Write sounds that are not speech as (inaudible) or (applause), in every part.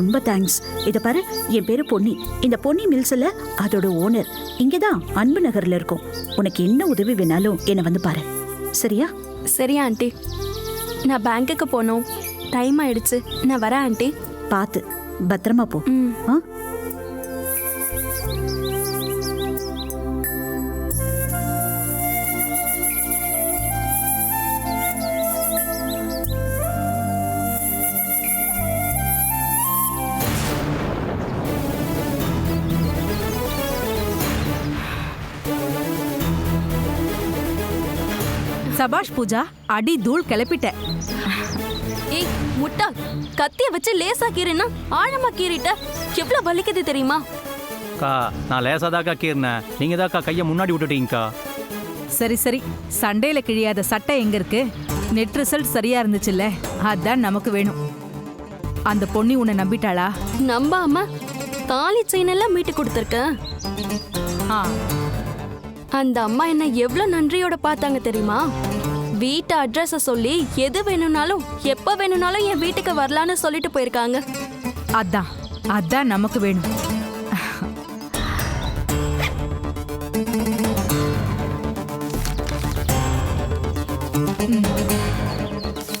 ரொம்ப தேங்க்ஸ் இத பாரு என் பேரு பொன்னி. இந்த பொன்னி மில்ஸ்ல அதோட ஓனர் இங்கதான் அன்பு நகர்ல இருக்கும். உனக்கு என்ன உதவி வேணாலும் என்ன வந்து பாரு. சரியா? சரியா ஆண்டி. நான் பேங்க்குக்கு போகணும். டைம் ஆயிடுச்சு. நான் வரேன் ஆண்டி. பார்த்து பத்திரமா போ. ஆ? சபாஷ் பூஜா அடி தூள் கிளப்பிட்ட. ஏய் முட்டா கத்திய வச்சு லேசா கீறினா ஆழமா கீறிட்ட. எவ்வளவு வலிக்குது தெரியுமா? அக்கா நான் லேசாதாக்கா கீறினேன். நீங்க தாக்கா கையை முன்னாடி விட்டுட்டீங்கக்கா. சரி சரி. சண்டையில கிழியாத சட்டை எங்க இருக்கு? நெட் ரிசல்ட் சரியா இருந்துச்சுல்ல? அதான் நமக்கு வேணும். அந்த பொண்ணி உன்னை நம்பிட்டாளா? நம்பாம தாலி செயின் எல்லாம் மீட்டு கொடுத்துருக்கேன் ஆ. அந்த அம்மா என்ன எவ்வளவு நன்றியோட பார்த்தாங்க தெரியுமா? வீட்டு அட்ரஸ சொல்லி எது வேணும்னாலும் எப்ப வேணும்னாலும் என் வீட்டுக்கு வரலான்னு சொல்லிட்டு போயிருக்காங்க. அதான் அதான் நமக்கு வேணும்.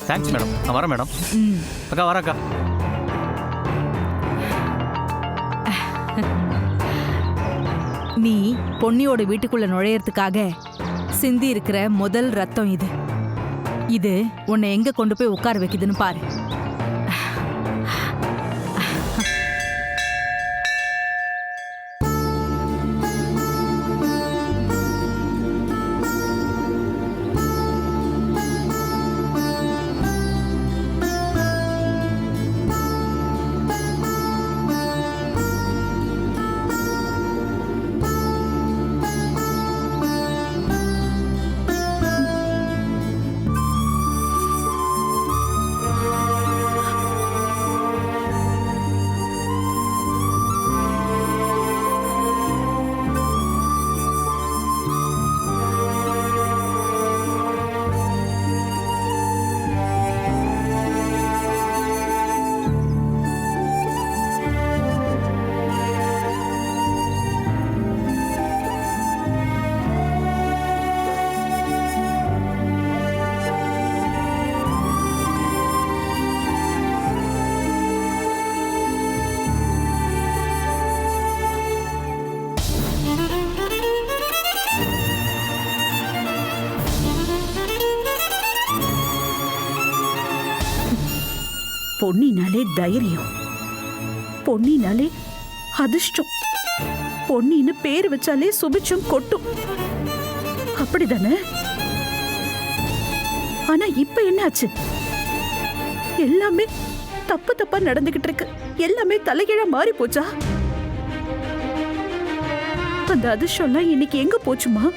தேங்க்ஸ் மேடம் நான் வரேன் மேடம் அக்கா வரேன்க்கா நீ பொன்னியோட வீட்டுக்குள்ள நுழையறதுக்காக சிந்தி இருக்கிற முதல் ரத்தம் இது. இது உன்னை எங்க கொண்டு போய் உட்கார வைக்குதுன்னு பாரு. பொன்னினாலே தைரியம். பொன்னினாலே அதிர்ஷ்டம். பொன்னின்னு பேர் வச்சாலே சுபிச்சம் கொட்டும். அப்படிதானே? ஆனா இப்ப என்னாச்சு? எல்லாமே தப்பு தப்பா நடந்துகிட்டு இருக்கு. எல்லாமே தலைகீழா மாறி போச்சா? அந்த அதிர்ஷ்டம்லாம் இன்னைக்கு எங்க போச்சுமா?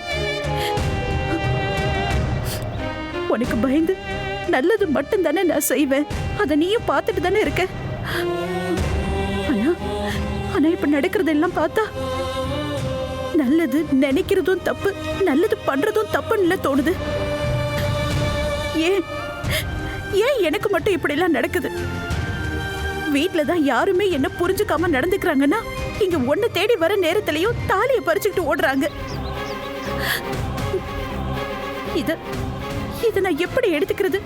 உனக்கு பயந்து நல்லது மட்டும் தானே நான் செய்வேன். அதை நீயும் பார்த்துட்டு தானே இருக்க? ஆனா ஆனா இப்ப நடக்கிறதெல்லாம் பார்த்தா நல்லது நினைக்கிறதும் தப்பு நல்லது பண்றதும் தப்புன்னு தோணுது. ஏன் ஏன் எனக்கு மட்டும் இப்படி எல்லாம் நடக்குது? வீட்டில் தான் யாருமே என்ன புரிஞ்சுக்காம நடந்துக்கிறாங்கன்னா இங்க ஒண்ணு தேடி வர நேரத்திலையும் தாலியை பறிச்சுக்கிட்டு ஓடுறாங்க. இத இத நான் எப்படி எடுத்துக்கிறது?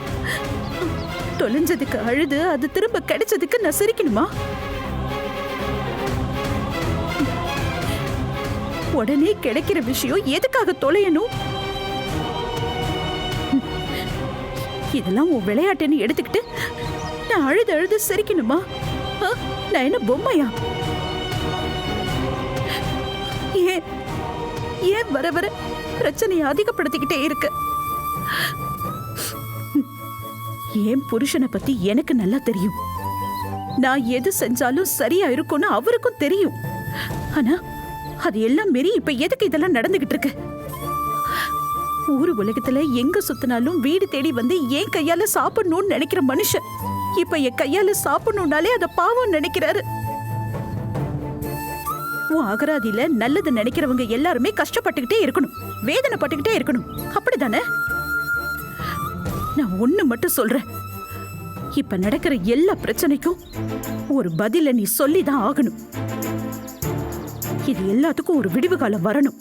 தொலைஞ்சதுக்கு அழுது அது திரும்ப கிடைச்சதுக்கு நான் சிரிக்கணுமா உடனே கிடைக்கிற விஷயம் எதுக்காக தொலையணும்? இதெல்லாம் உன் விளையாட்டுன்னு எடுத்துக்கிட்டு நான் அழுது அழுது சிரிக்கணுமா? நான் என்ன பொம்மையா? ஏன் ஏன் வர வர பிரச்சனையை அதிகப்படுத்திக்கிட்டே இருக்கு? என் புருஷனை பத்தி எனக்கு நல்லா தெரியும். நான் எது செஞ்சாலும் சரியா இருக்கும்னு அவருக்கும் தெரியும். ஆனா அது எல்லாம் மீறி இப்ப எதுக்கு இதெல்லாம் நடந்துகிட்டு இருக்கு? ஊரு உலகத்துல எங்க சுத்தினாலும் வீடு தேடி வந்து என் கையால சாப்பிடணும்னு நினைக்கிற மனுஷன். இப்ப என் கையால சாப்பிடணும்னாலே அத பாவம் நினைக்கிறாரு. உன் அகராதியில நல்லது நினைக்கிறவங்க எல்லாருமே கஷ்டப்பட்டுக்கிட்டே இருக்கணும். வேதனைப்பட்டுக்கிட்டே இருக்கணும். அப்படிதானே நான் ஒண்ணு மட்டும் சொல்றேன். இப்ப நடக்கிற எல்லா பிரச்சனைக்கும் ஒரு பதில நீ சொல்லிதான் ஆகணும். இது எல்லாத்துக்கும் ஒரு விடிவு காலம் வரணும்.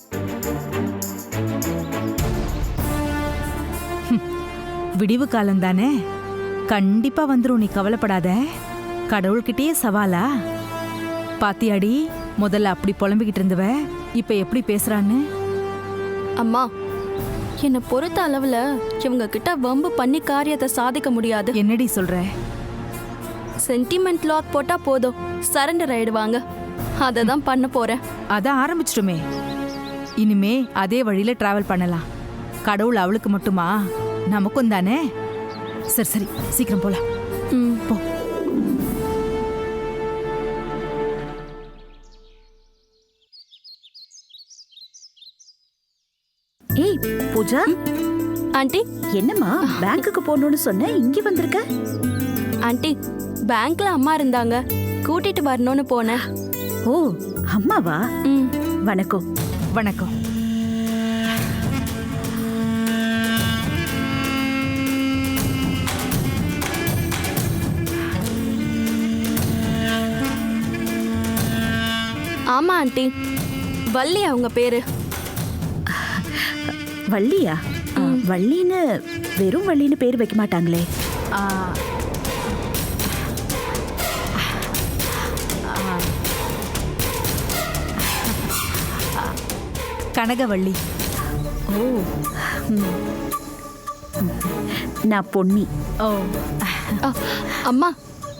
விடிவு காலம் தானே? கண்டிப்பா வந்துரும் நீ கவலைப்படாத. கடவுள்கிட்டயே சவாலா? பாத்தியாடி முதல்ல அப்படி புலம்பிக்கிட்டு இருந்தவ இப்ப எப்படி பேசுறான்னு? அம்மா என்னை பொறுத்த அளவுல இவங்க கிட்ட வம்பு பண்ணி காரியத்தை சாதிக்க முடியாது. என்னடி சொல்ற? சென்டிமெண்ட் லாக் போட்டா போதும். சரண்டர் ஆயிடுவாங்க. அதை தான் பண்ண போறேன். அதான் ஆரம்பிச்சிட்டுமே. இனிமே அதே வழியில டிராவல் பண்ணலாம். கடவுள் அவளுக்கு மட்டுமா? நமக்கும் தானே? சரி சரி. சீக்கிரம் போலாம். ம். போ. பூஜா? ஆண்டி? என்னம்மா பேங்க்குக்கு போகணும்னு சொன்ன இங்க வந்திருக்க? ஆண்டி பேங்க்ல அம்மா இருந்தாங்க. கூட்டிட்டு வரணும்னு போனேன். ஓ அம்மாவா? வணக்கம். வணக்கம். ஆமா ஆண்டி. வள்ளி அவங்க பேரு? வள்ளியா? ஆ, வள்ளின்னு வெறும் வள்ளின்னு பேர் வைக்க மாட்டாங்களே. கனகவள்ளி. ஓ. நான் பொன்னி. ஓ. அம்மா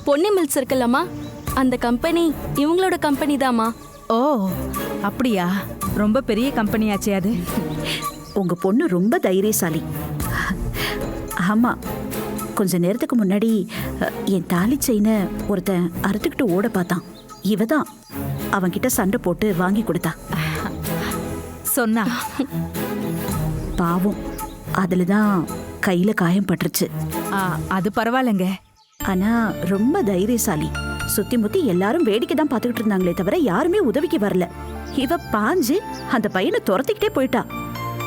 பொன்னி மில்ஸ் இருக்குல்லம்மா. அந்த கம்பெனி இவங்களோட கம்பெனி தாம்மா ஓ அப்படியா? ரொம்ப பெரிய கம்பெனியாச்சே அது. உங்க பொண்ணு ரொம்ப தைரியசாலி. ஆமா கொஞ்ச நேரத்துக்கு முன்னாடி என் தாலி செயினை ஒருத்தன் அறுத்துக்கிட்டு ஓட பார்த்தான். இவ தான் அவன்கிட்ட சண்டை போட்டு வாங்கி கொடுத்தா. சொன்னா. பாவம். அதுல தான் கையில காயம் பட்டுருச்சு. அது பரவாயில்லைங்க. ஆனா ரொம்ப தைரியசாலி. சுத்தி முத்தி எல்லாரும் வேடிக்கை தான் பார்த்துக்கிட்டு இருந்தாங்களே தவிர யாருமே உதவிக்கு வரல. இவ பாஞ்சு அந்த பையனை துரத்திக்கிட்டே போயிட்டா.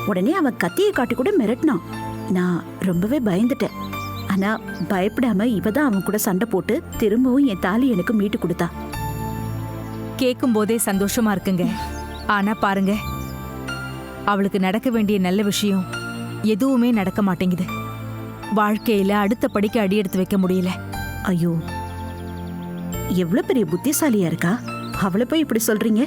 உடனே அவன் கத்தியை காட்டி கூட மிரட்டினான். நான் ரொம்பவே பயந்துட்டேன். ஆனா பயப்படாம இவ தான் அவன் கூட சண்டை போட்டு திரும்பவும் என் தாலி எனக்கு மீட்டு கொடுத்தா. கேட்கும் போதே சந்தோஷமா இருக்குங்க. ஆனா பாருங்க அவளுக்கு நடக்க வேண்டிய நல்ல விஷயம் எதுவுமே நடக்க மாட்டேங்குது. வாழ்க்கையில அடுத்த படிக்க அடி எடுத்து வைக்க முடியல. ஐயோ எவ்வளவு பெரிய புத்திசாலியா இருக்கா? அவளை போய் இப்படி சொல்றீங்க?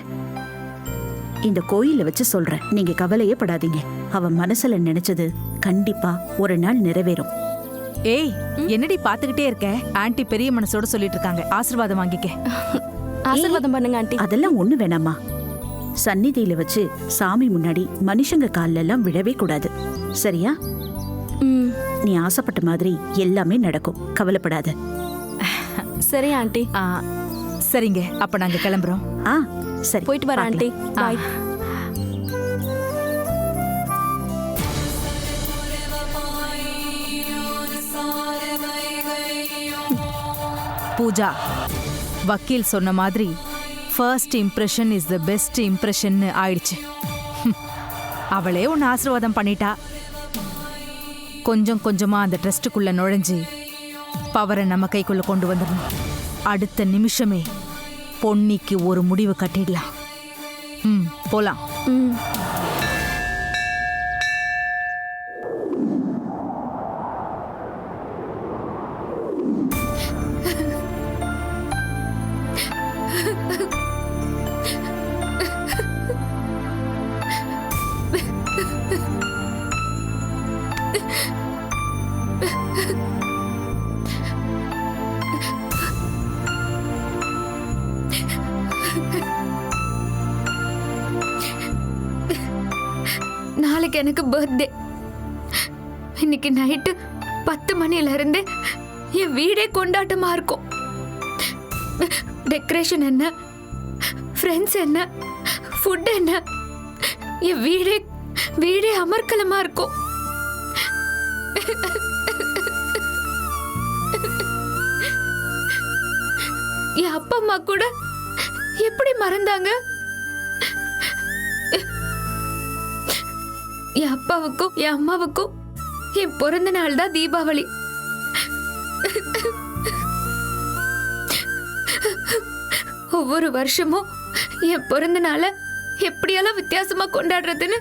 இந்த கோயில வச்சு சொல்றேன். நீங்க கவலையே படாதீங்க. அவ மனசுல நினைச்சது கண்டிப்பா ஒரு நாள் நிறைவேறும். ஏய் என்னடி பாத்துக்கிட்டே இருக்க? ஆன்ட்டி பெரிய மனசோட சொல்லிட்டு இருக்காங்க. ஆசீர்வாதம் வாங்கிக்க. (laughs) ஆசீர்வாதம் பண்ணுங்க ஆண்டி. அதெல்லாம் ஒண்ணு வேணாமா? சந்நிதியில வச்சு சாமி முன்னாடி மனுஷங்க கால்ல எல்லாம் விழவே கூடாது. சரியா? நீ ஆசைப்பட்ட மாதிரி எல்லாமே நடக்கும். கவலைப்படாத. சரி ஆண்டி. ஆ, சரிங்க. அப்ப நாங்க கிளம்புறோம். ஆ. சரி போயிட்டு வரேன் ஆண்டி. பாய் பூஜா வக்கீல் சொன்ன மாதிரி first impression is the best இம்ப்ரெஷன்னு ஆயிடுச்சு. அவளே ஒன்று ஆசீர்வாதம் பண்ணிட்டா. கொஞ்சம் கொஞ்சமா அந்த ட்ரஸ்ட்டுக்குள்ள நுழைஞ்சு பவரை நம்ம கைக்குள்ள கொண்டு வந்துடணும். அடுத்த நிமிஷமே பொன்னிக்கு ஒரு முடிவு கட்டிடலாம். ம் போலாம். ம். இன்னைக்கு நைட்டு பத்து மணில இருந்து என் வீடே கொண்டாட்டமா இருக்கும். டெக்கரேஷன் என்ன? ஃப்ரெண்ட்ஸ் என்ன? ஃபுட் என்ன? என் வீடே வீடே அமர்க்கலமா இருக்கும். என் அப்பா அம்மா கூட எப்படி மறந்தாங்க? என் அப்பாவுக்கும் என் அம்மாவுக்கும் என் பிறந்த நாள் தான் தீபாவளி. ஒவ்வொரு வருஷமும் என் பிறந்த நாளை எப்படியெல்லாம் வித்தியாசமா கொண்டாடுறதுன்னு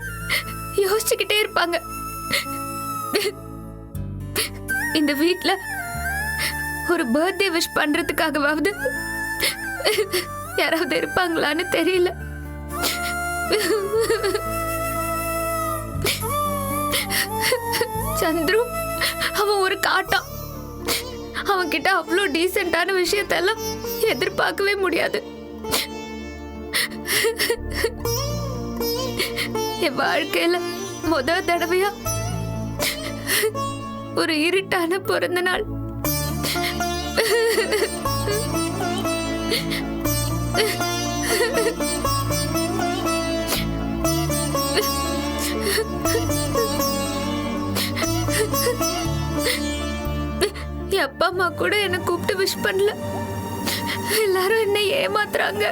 யோசிச்சுக்கிட்டே இருப்பாங்க. இந்த வீட்டில் ஒரு பர்த்டே விஷ் பண்றதுக்காகவாவது யாராவது இருப்பாங்களான்னு தெரியல. சந்துரு அவன் ஒரு காட்டான் அவன் கிட்ட அவ்வளோ டீசெண்டான விஷயத்தெல்லாம் எதிர்பார்க்கவே முடியாது. என் வாழ்க்கையில முத தடவையா ஒரு இருட்டான பிறந்த நாள். என் அப்பா அம்மா கூட என்னை கூப்பிட்டு விஷ் பண்ணல. எல்லாரும் என்னை ஏமாத்துறாங்க.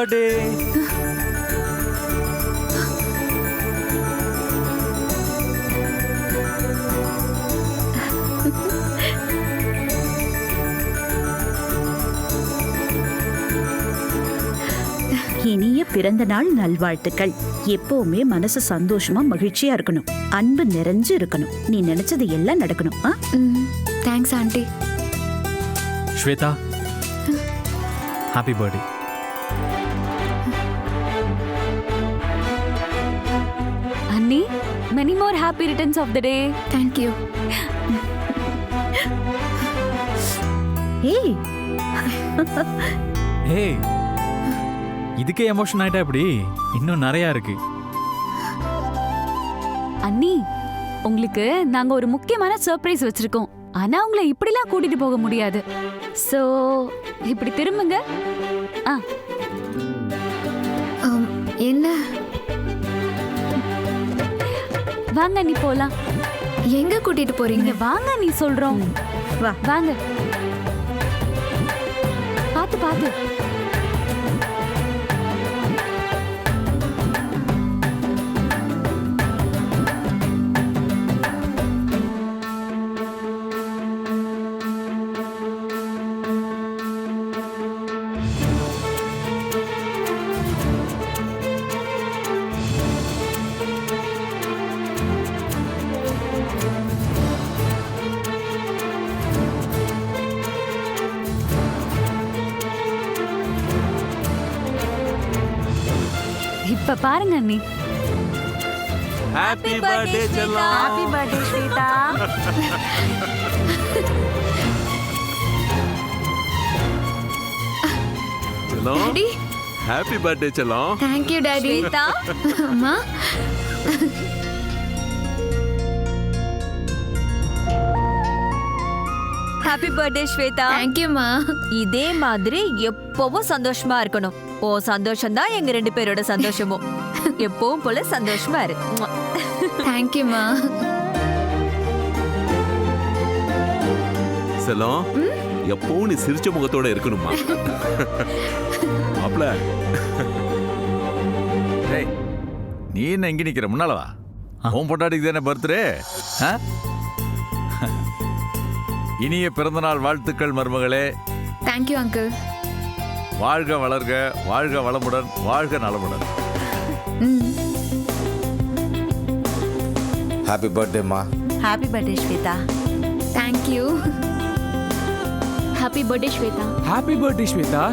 பர்த்டே. இனிய பிறந்த நாள் நல்வாழ்த்துக்கள். எப்பவுமே மனசு சந்தோஷமா மகிழ்ச்சியா இருக்கணும். அன்பு நிறைஞ்சு இருக்கணும். நீ நினைச்சது எல்லாம் நடக்கணும் ஆ? Thanks aunty. Shweta happy birthday அண்ணி many more happy returns of the day thank you ஏய் ஏய் இதுக்கே எமோஷன் ஆயிட்டா எப்படி? இன்னும் நிறைய இருக்கு. அண்ணி உங்களுக்கு நாங்க ஒரு முக்கியமான சர்ப்ரைஸ் வச்சிருக்கோம். ஆனா உங்களை இப்படிலாம் கூட்டிட்டு போக முடியாது. சோ இப்படி திரும்புங்க. ஆ. என்ன? வாங்க நீ போலாம். எங்க கூட்டிட்டு போறீங்க? வாங்க நீ சொல்றோம். வா. வாங்க. பாத்து பாத்து பாருங்க அண்ணி. ஹாப்பி பர்த்டே செல்லம் ஹாப்பி பர்த்டே ஸ்வேதா செல்லம் டாடி ஹாப்பி பர்த்டே செல்லம் தேங்க்யூ டாடி ஸ்வேதா அம்மா ஹாப்பி பர்த்டே ஸ்வேதா தேங்க்யூம்மா இதே மாதிரி எப்பவும் சந்தோஷமா இருக்கணும். ஓ சந்தோஷம் தான் எங்க ரெண்டு பேரோட சந்தோஷமும். எப்பவும் போல சந்தோஷமா இரு. ம்ம். தேங்க்யூம்மா செல்லம் எப்பவும் நீ சிரிச்ச முகத்தோட இருக்கணுமா மாப்ள. டேய் நீ என்ன இங்க நிக்கிற? முன்னால வா. உன் பொண்டாட்டிக்கு தானே பர்த்டே? இனிய பிறந்தநாள் வாழ்த்துக்கள் மருமகளே. தேங்க்யூ அங்கிள் வாழ்க வளர்க வாழ்க வளமுடன் வாழ்க நலமுடன். Happy பர்த்டேம்மா happy birthday Shweta thank you happy birthday Shweta happy birthday Shweta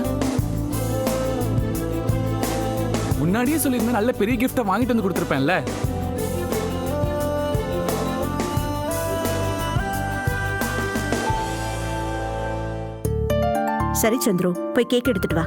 முன்னாடியே சொல்லியிருந்தா நல்ல பெரிய கிஃப்ட்டை வாங்கிட்டு வந்து கொடுத்துருப்பேன்ல. சரி சந்துரு போய் கேக் எடுத்துட்டு வா.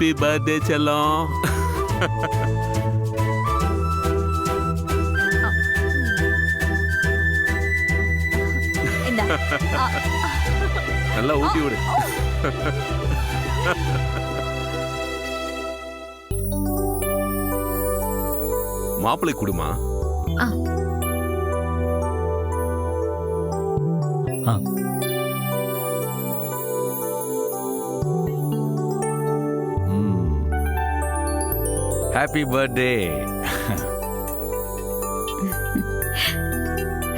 ஹாப்பி பர்த்டே செல்லம் நல்லா ஊட்டி விடு. மாப்பிளை குடுமா? ஆ happy birthday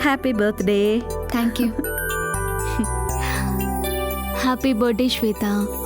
happy birthday thank you happy birthday Shweta Chandru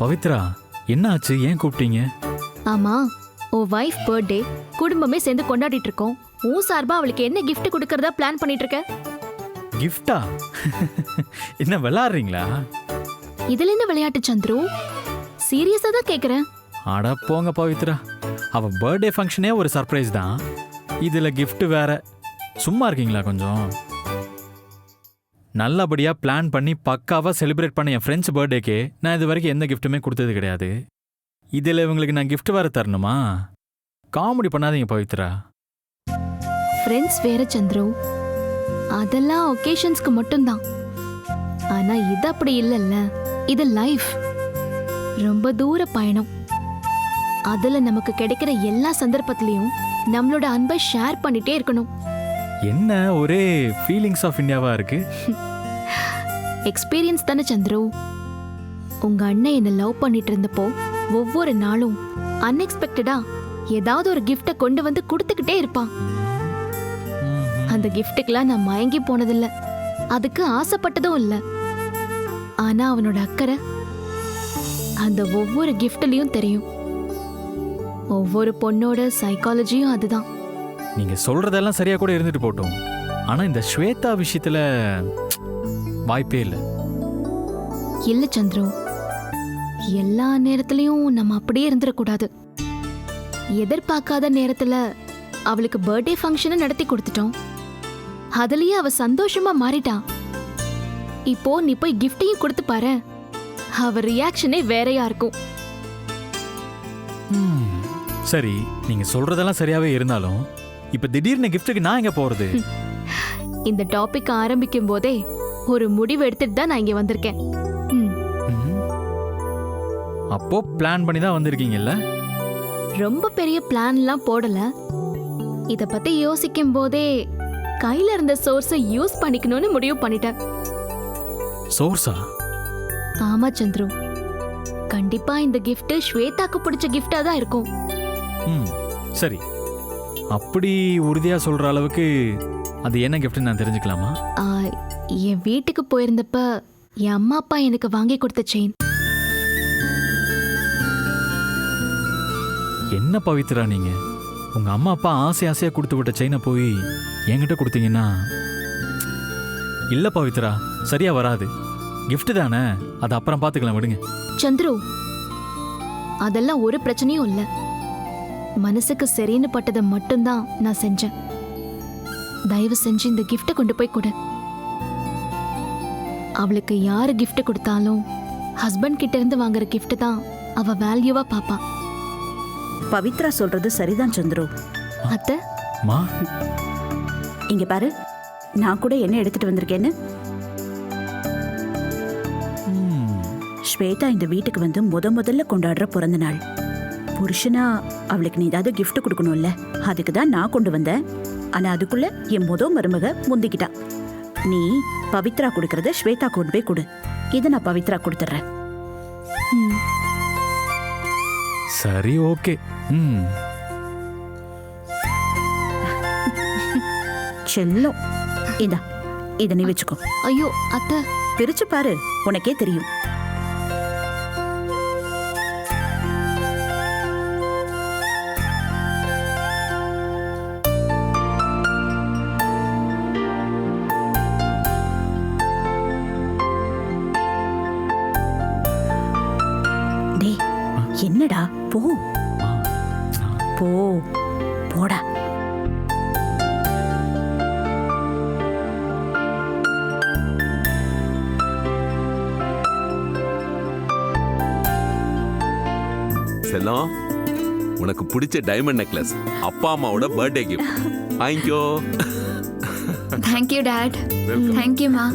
Pavithra என்ன ஆச்சு ஏன் கூப்பிட்டீங்க? ஆமா உன் வைஃப் பர்த்டே குடும்பமே சேர்ந்து கொண்டாடிட்டு இருக்கோம் உன் சார்பா அவளுக்கு என்ன gift கொடுக்கறதா பிளான் பண்ணிட்டு இருக்க கிஃப்டா (laughs) என்ன விளாடுறீங்களா? இதுல என்ன விளையாட்டு சந்துரு? சீரியஸா தான் கேக்குறேன். அட போங்க பவித்ரா. அவ பர்த்டே ஃபங்க்ஷனே ஒரு சர்ப்ரைஸ் தான். இதுல gift வேற. சும்மா இருக்கீங்களா கொஞ்சம்? நல்லபடியாக பிளான் பண்ணி பக்காவாக செலிப்ரேட் பண்ண என் ஃப்ரெண்ட்ஸ் பர்த்டேக்கு நான் இது வரைக்கும் எந்த கிஃப்ட்டுமே கொடுத்தது கிடையாது. இதில் இவங்களுக்கு நான் கிஃப்ட் வர தரணுமா? காமெடி பண்ணாதீங்க பவித்ரா. ஃப்ரெண்ட்ஸ் வேற சந்துரு அதெல்லாம் ஒகேஷன்ஸ்க்கு மட்டும்தான். ஆனால் இது அப்படி இல்லைல்ல இது லைஃப் ரொம்ப தூர பயணம். அதில் நமக்கு கிடைக்கிற எல்லா சந்தர்ப்பத்திலையும் நம்மளோட அன்பை ஷேர் பண்ணிட்டே இருக்கணும். என்ன ஒரே ஃபீலிங்ஸ் ஆஃப் இந்தியாவா இருக்கு? எக்ஸ்பீரியன்ஸ் தானே சந்துரு. உங்க அண்ணன் என்ன லவ் பண்ணிட்டு இருந்தப்போ ஒவ்வொரு நாளும் அன்எக்ஸ்பெக்டடா ஏதாவது ஒரு கிஃப்ட கொண்டு வந்து கொடுத்துக்கிட்டே இருப்பான். அந்த கிஃப்ட்டுக்கெல்லாம் நான் மயங்கி போனதில்ல. அதுக்கு ஆசைப்பட்டதும் இல்ல. ஆனா அவனோட அக்கறை அந்த ஒவ்வொரு கிஃப்ட்லயும் தெரியும். ஒவ்வொரு பொண்ணோட சைக்காலஜியும் அதுதான். நீங்க சொல்றதெல்லாம் சரியா கூட இருந்துட்டு போட்டோம். ஆனா இந்த ஸ்வேதா விஷயத்துல வாய்ப்பே இல்லை. இல்ல சந்துரு. எல்லா நேரத்துலயும் நம்ம அப்படியே இருந்துடக்கூடாது எதிர்பார்க்காத நேரத்துல அவளுக்கு பர்த்டே ஃபங்க்ஷனை நடத்தி கொடுத்துட்டோம். அதுலயே அவ சந்தோஷமா மாறிட்டா. இப்போ நீ போய் கிஃப்டையும் கொடுத்து பாரு. அவ ரியாக்ஷனே வேறையா இருக்கும். சரி நீங்க சொல்றதெல்லாம் சரியாவே இருந்தாலும் இப்ப திடீர்னு கிஃப்ட்டுக்கு நான் எங்க போறது? (laughs) இந்த டாபிக் ஆரம்பிக்கும் போதே ஒரு முடிவு எடுத்துட்டு தான் நான் இங்க வந்திருக்கேன். அப்போ பிளான் பண்ணி தான் வந்திருக்கீங்கல்ல? ரொம்ப பெரிய பிளான்லாம் போடல. இத பத்தி யோசிக்கும் போதே கையில இருந்த சோர்ஸை யூஸ் பண்ணிக்கணும்னு முடிவு பண்ணிட்டேன். சோர்ஸா ஆமா சந்துரு. கண்டிப்பா இந்த gift ஸ்வேதாக்கு பிடிச்ச கிஃப்டா தான் இருக்கும். சரி. அப்படி உறுதியாக சொல்கிற அளவுக்கு அது என்ன கிஃப்ட்னு நான் தெரிஞ்சுக்கலாமா? ஆ, என் வீட்டுக்கு போயிருந்தப்ப என் அம்மா அப்பா எனக்கு வாங்கி கொடுத்த செயின் என்ன பவித்ரா நீங்க? உங்க அம்மா அப்பா ஆசை ஆசையா கொடுத்து விட்ட செயினை போய் என்கிட்ட கொடுத்தீங்கன்னா இல்ல பவித்ரா சரியா வராது. gift தானே? அது அப்புறம் பார்த்துக்கலாம் விடுங்க. சந்துரு அதெல்லாம் ஒரு பிரச்சனையும் இல்ல. மனசுக்கு சரின்னு பட்டதை மட்டும்தான் நான் செஞ்சேன். தயவு செஞ்சு இந்த கிஃப்ட்டை கொண்டு போய் கொடு. அவளுக்கு யாரு gift கொடுத்தாலும் ஹஸ்பண்ட் கிட்ட இருந்து வாங்குற gift தான் அவ வேல்யூவா பாப்பா. பவித்ரா சொல்றது சரிதான் சந்துரு. அத்தை? மா. இங்க பாரு நான் கூட என்ன எடுத்துட்டு வந்திருக்கேன்னு. ம், ஸ்வேதா இந்த வீட்டுக்கு வந்து முத முதல்ல கொண்டாடுற பிறந்த நாள். புருஷனா அவளுக்கு நீ ஏதாவது gift கொடுக்கணும்ல அதுக்கு தான் நான் கொண்டு வந்தேன். ஆனா அதுக்குள்ள என் முத மருமக முந்திக்கிட்டா. நீ பவித்ரா கொடுக்கறத ஸ்வேதா கொண்டு போய் கொடு. இதை நான் பவித்ரா கொடுத்துட்றேன். சரி ஓகே. ம். செல்லம். இதா இதை நீ வச்சுக்கோ. ஐயோ அத்தை. பிரிச்சு பாரு உனக்கே தெரியும். பிடிச்ச டைமண்ட் நெக்லஸ் அப்பா அம்மாவோட பர்த்டே கிஃப்ட் வாங்கிக்கோ தேங்க்யூ டேட் வெல்கம் தேங்க்யூமா